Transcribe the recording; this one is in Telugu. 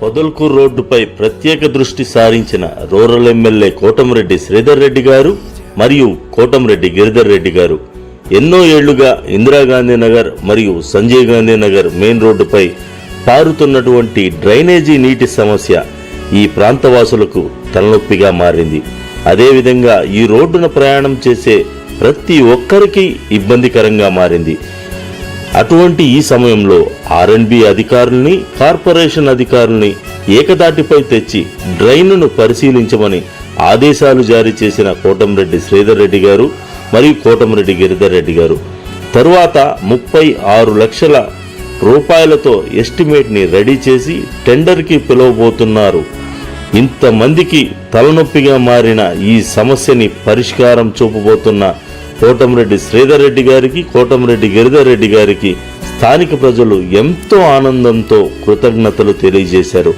పొదల్కూరు రోడ్డుపై ప్రత్యేక దృష్టి సారించిన రూరల్ ఎమ్మెల్యే కోటమిరెడ్డి శ్రీధర్ రెడ్డి గారు మరియు కోటమిరెడ్డి గిరిధర్ రెడ్డి గారు. ఎన్నో ఏళ్ళుగా ఇందిరాగాంధీ నగర్ మరియు సంజయ్ గాంధీ నగర్ మెయిన్ రోడ్డుపై పారుతున్నటువంటి డ్రైనేజీ నీటి సమస్య ఈ ప్రాంతవాసులకు తలనొప్పిగా మారింది. అదేవిధంగా ఈ రోడ్డున ప్రయాణం చేసే ప్రతి ఒక్కరికి ఇబ్బందికరంగా మారింది. అటువంటి ఈ సమయంలో ఆర్ఎండ్బి అధికారుల్ని కార్పొరేషన్ అధికారుల్ని ఏకదాటిపై తెచ్చి డ్రైన్ను పరిశీలించమని ఆదేశాలు జారీ చేసిన కోటంరెడ్డి శ్రీధర్ రెడ్డి గారు మరియు కోటంరెడ్డి గిరిధర్ రెడ్డి గారు. తరువాత ముప్పై ఆరు లక్షల రూపాయలతో ఎస్టిమేట్ని రెడీ చేసి టెండర్కి పిలువబోతున్నారు. ఇంతమందికి తలనొప్పిగా మారిన ఈ సమస్యని పరిష్కారం చూపబోతున్న కోటమిరెడ్డి శ్రీధర్ రెడ్డి గారికి కోటమిరెడ్డి గిరిధర్ రెడ్డి గారికి స్థానిక ప్రజలు ఎంతో ఆనందంతో కృతజ్ఞతలు తెలియజేశారు.